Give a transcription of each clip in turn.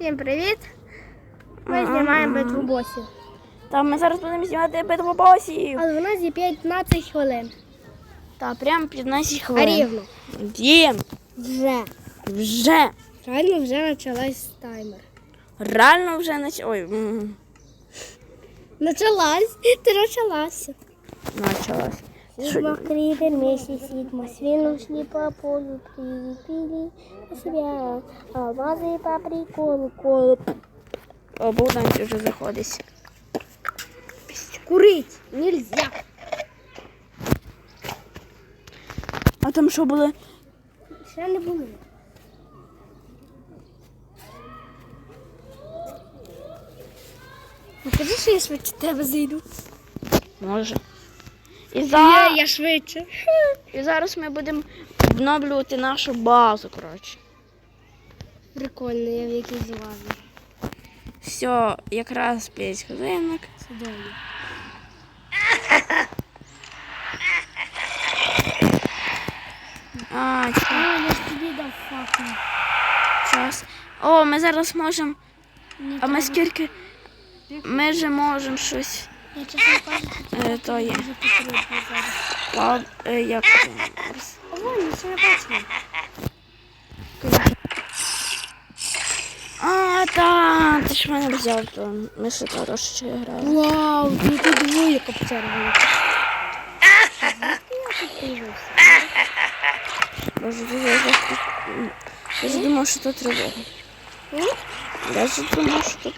Всім привіт! Ми знімаємо битву босів. Там ми зараз будемо знімати битву босів. Але в нас є 15 хвилин. Та прям 15 А хвилин. рівно. Є. Вже. Вже. Реально вже почалась таймер. Реально вже нач... Ой, м, Началась. Ти почалася. началось. Сигма крипер, вместе сигма, свину шли по полю, прилепили на себя алмазы по приколу, колу. О, Богдан вже заходить. Курить нельзя. А там що були? Ще не було. Ну, кажи, що я швидше тебе зайду. Може. І, за... я швидше. І зараз ми будемо обновлювати нашу базу, коротше. Прикольно, я в якій залазу. Все, якраз 5 хвилинок. Судові. А, А, я ж тобі дав факел. час. О, ми зараз можемо. А ми скільки? Ми же можемо щось. Я чесно кажучи, то є. дуже. Лад... е, Як вон, нічого не бачимо. А, та, ти ж мене взяв, то ми ще трошки грали. Вау, ну тут двоє я? Боже, ти я. Я ж думав, що тут тривога. Я ж думав, що тут...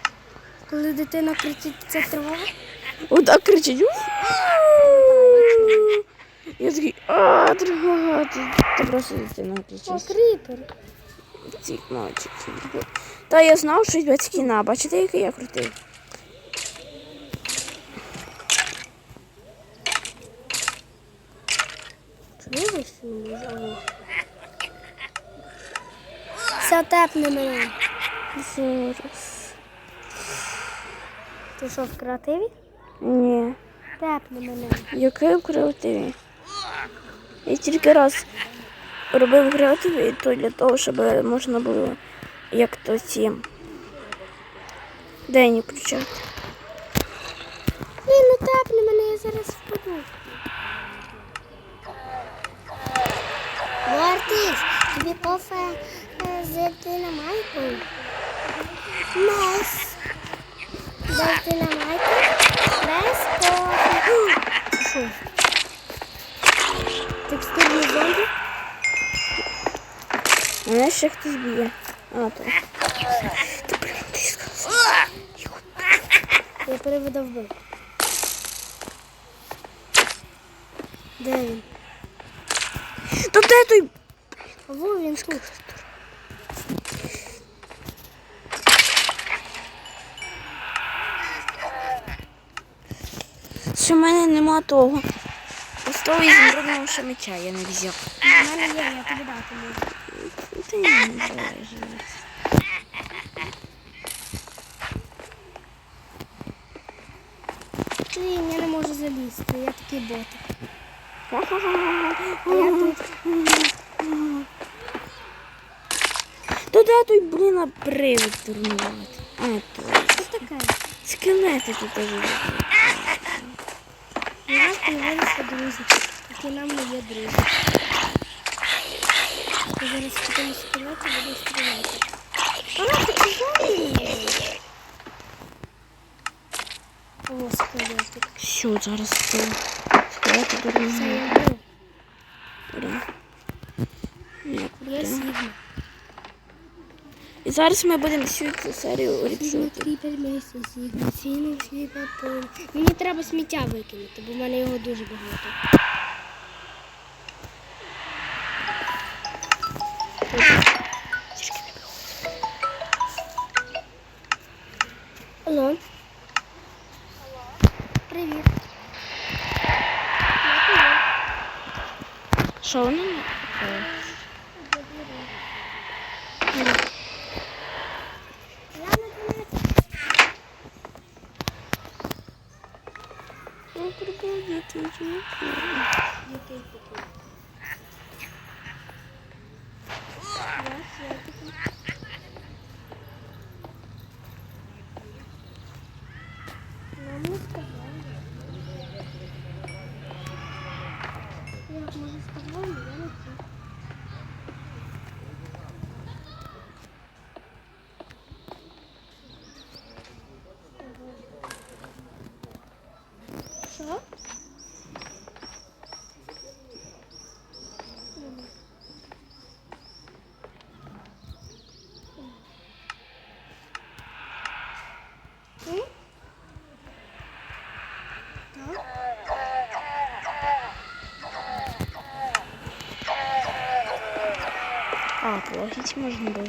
Коли дитина кричить, це тривога? О, так кричить. Я такий, а, тривога, ти, ти просто дитина О, кріпер. Ці мальчики. Та я знав, що батьки кіна. Бачите, який я крутий. Все тепне мене. Зараз. Ти що, в креативі? Ні. Тепне мене. Який креативі? Я тільки раз робив креативі, то для того, щоб можна було як то ці день включати. Ні, ну тепне мене, я зараз впаду. Бортиш, тобі кофе е, з динамайкою? Мес. Без динамайки? Без Що? Текстурні зомбі? Мене ще хтось б'є. А, то. Ти блін, ти сказав. Я переведу вбив. Де він? Та де той? Во він тут. Що в мене нема того. Простого ізумрудного ще меча я не взяв. У мене є, я тобі дати можу. Та ні, не залежить. Блін, я не можу залізти, я такий ботик. Я тут. То де той, блін, привид турнувати? А, то. Що таке? Скелети тут теж. Є. У нас появилися друзі, які нам не є друзі. Я зараз потім скелети буду стріляти. А, ти чого? О, скелетик. Що зараз то? Скелети Це турнувати. я вбив. Блін. Як Я круто. І зараз ми будемо всю цю серію пол. Мені треба сміття викинути, бо в мене його дуже багато. Алло. Привіт. Що воно? Vamos, cabrón. Можна було.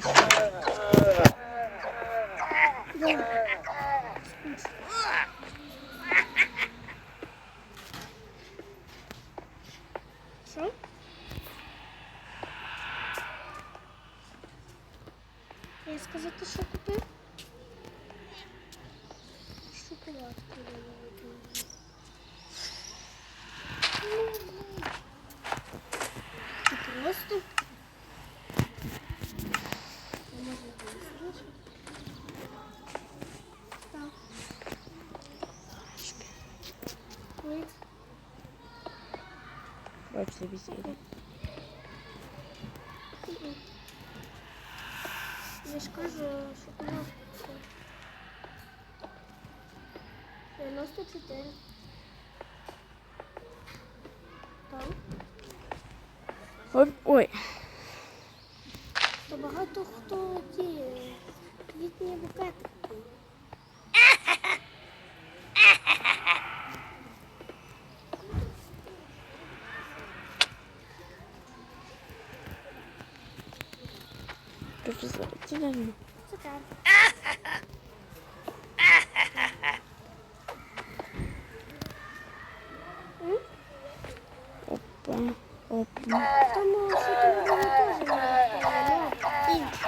Я сказала, купив? Шоколадку. Ти просто. Не можна було слухати. Так. Ой. Коротше, весілля. Я ж кажу, шоколадку. 94. Там. Ой, Коротше, зараз це давно. Це так. М? Опа, опа. Тому що там було теж не інше.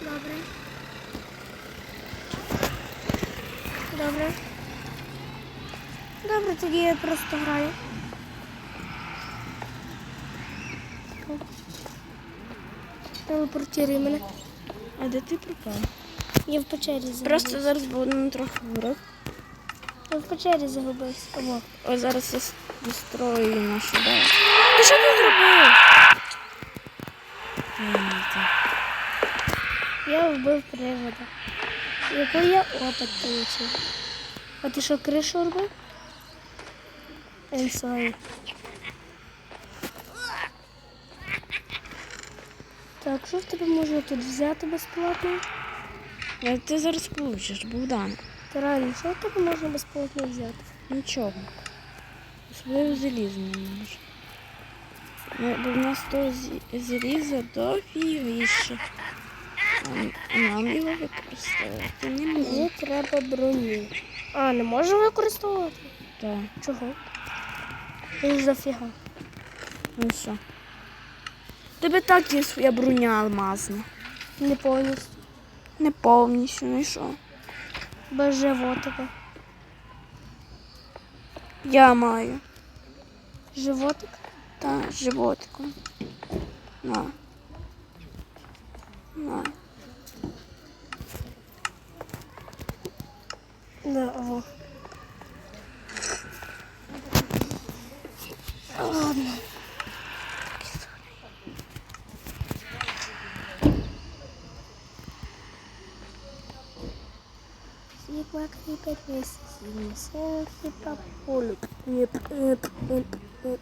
Добре. Добре. Добре, тоді я просто граю. Телепортируй мене. А де ти пропав? Я в печері загубився. Просто зараз будемо трохи говорити. Я в печері загубився. О. Ось зараз я дострою нашу базу. Ти що ти зробив? Я вбив привода. Яку я опит получив. А ти що, кришу робив? I'm sorry. Так, що в тебе можна тут взяти безплатно? А Ти зараз получиш, Богдан. Та реально, що в тебе можна безплатно взяти? Нічого. Особливо залізо не може. Ну, бо в нас то залізо дофігіше. А а нам його використовувати не можна. Мені треба броню. А, не можу використовувати? Так, Чого? Ну зафіга. ну що. Тебе так є своя броня алмазна. Не повністю. Не повністю, ну і що? Без животика. Я маю. Животик? Та животиком. На. На. Да, во. Ладно. Сигма крипет месяц, селфи по полю. Эп, эп, эп, эп.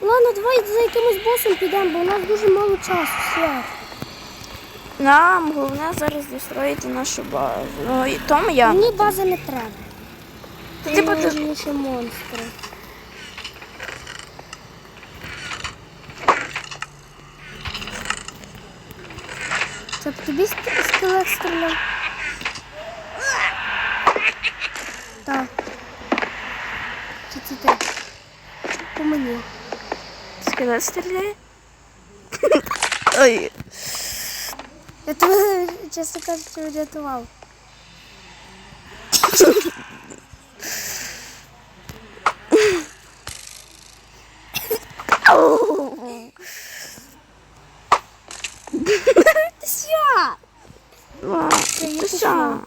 Ладно, давай за якимось босом підемо, бо у нас дуже мало часу. Свят. Нам головне зараз достроїти нашу базу. Ну і тому я. Мені база не треба. Та Ти ти поди- найважливіші монстри. Це б тобі скелет стріляв? Так. Чи це ти? По мені. Скелет стріляє? Ой. Я тебе, чесно кажучи, врятував. Що?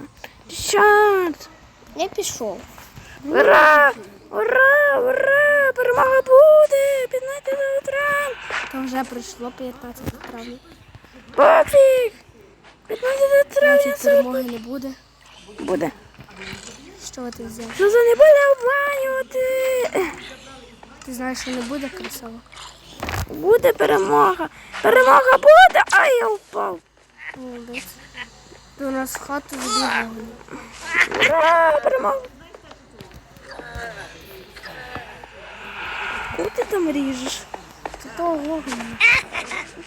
Що? Я пішов. Ура! Ура! Ура! Перемога буде! 15 утра! Там вже пройшло 15 травня. Пофіг! 15 травня Значить, перемоги не буде. буде. Що ти взяв? Що за не буде обманювати? Ти знаєш, що не буде красиво. Буде перемога. Перемога буде, а я впав. Молодець. У нас в хату забігали. Ура, перемога. Куди ти там ріжеш? Це того вогонь.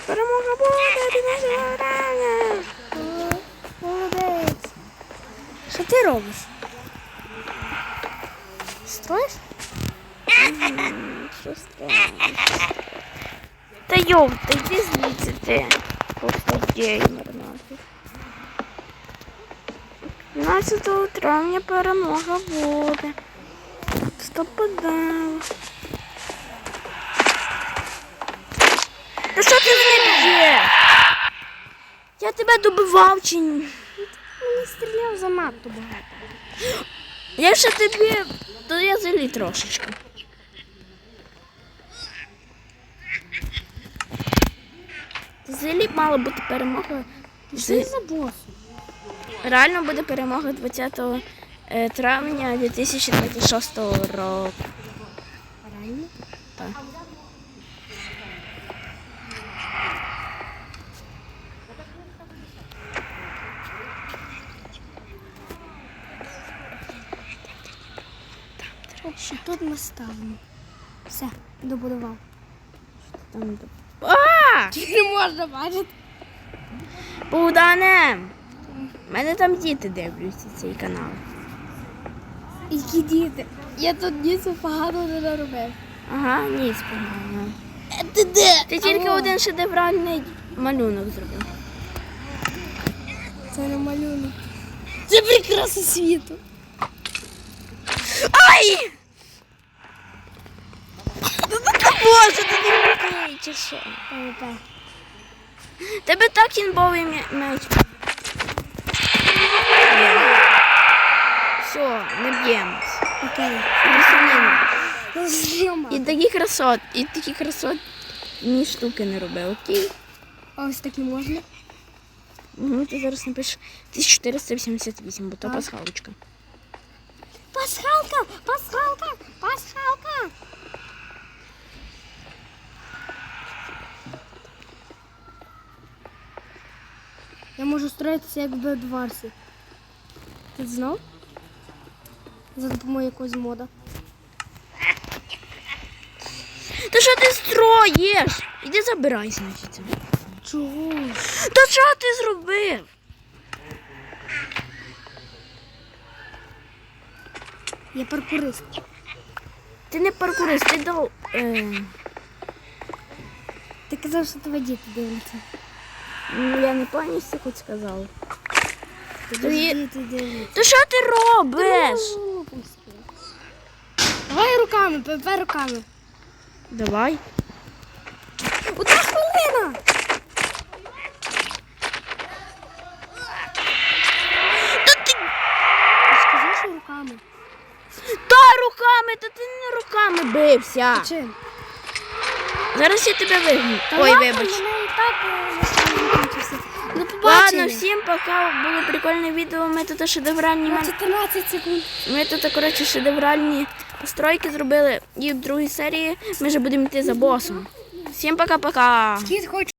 Перемога буде, ти не забирання. Молодець. Що ти робиш? Строїш? Що страшно. Та йоу, та йди звідси ти. Просто геймер нафіг. 15 травня перемога буде. Стопудово. Та що ти мене б'єш? Я тебе добивав чи ні? Стріляв занадто багато. Я ще тобі, то я залі трошечки. Залі мала бути перемога. Що за бос? Реально буде перемога 20 е, травня 2026 року. Реально? Так. Що тут ми ставимо? Все, добудував. Там А! Не можна бачити. Богдане! У мене там діти дивляться цей канал. Які діти? Я тут ніцу погано не наробив. Ага, ніц погано. Ти де? Ти тільки один шедевральний малюнок зробив. Це не малюнок. Це прикраса світу. Ай! Боже, ти не такий, чи що? Тебе так інбовий м'я- м'яч. Все, не б'ємось. Окей. Ну, зйома. І такі красот, і такі красот ні штуки не роби, окей? А ось такі можна? Угу, ти зараз напишеш 1488, бо то пасхалочка. Пасхалка! Пасхалка! Пасхалка! Можу строїтися як в Бедварсі. Ти знав? За допомогою якогось мода. Та що ти строїш? Іди забирай, значить. Чого? Та що ти зробив? Я паркурист. Ти не паркурист, ти дав. Е, Ти казав, що тебе діти дивляться. Ну я не ти хоч сказав. Діти дивляться. Та що ти робиш? Давай руками, ПВП руками. Давай. Одна хвилина! Та ти. Скажи, що руками. Та руками, та ти не руками бився. Чим? Зараз я тебе вигну. Ой, вибач. Е, настроєння Ладно, всім пока. Було прикольне відео. Ми тут шедевральні. На 14 секунд. Ми тут, коротше, шедевральні постройки зробили. І в другій серії ми вже будемо йти за босом. Всім пока-пока.